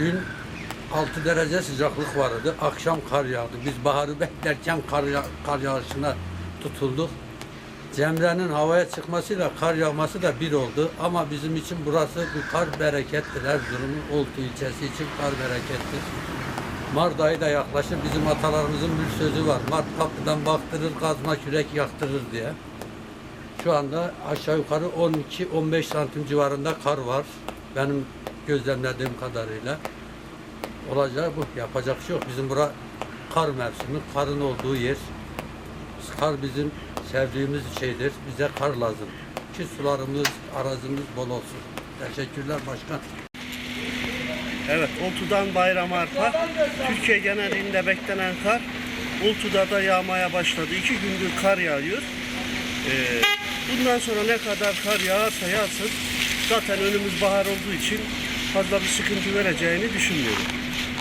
Dün 6 derece sıcaklık vardı. Akşam kar yağdı. Biz baharı beklerken kar, ya- kar yağışına tutulduk. Cemre'nin havaya çıkmasıyla kar yağması da bir oldu. Ama bizim için burası bu kar berekettir. Erzurum'un Oltu ilçesi için kar berekettir. Mart ayı da yaklaşır. Bizim atalarımızın bir sözü var. Mart kapıdan baktırır, kazma kürek yaktırır diye. Şu anda aşağı yukarı 12-15 santim civarında kar var. Benim gözlemlediğim kadarıyla. Olacağı bu. Yapacak şey yok. Bizim bura kar mevsimi, karın olduğu yer. Kar bizim sevdiğimiz şeydir. Bize kar lazım. Ki sularımız, arazimiz bol olsun. Teşekkürler başkan. Evet, Ultu'dan Bayram Arpa. Türkiye genelinde beklenen kar Ultu'da da yağmaya başladı. İki gündür kar yağıyor. Ee, bundan sonra ne kadar kar yağarsa yağsın zaten önümüz bahar olduğu için fazla bir sıkıntı vereceğini düşünmüyorum.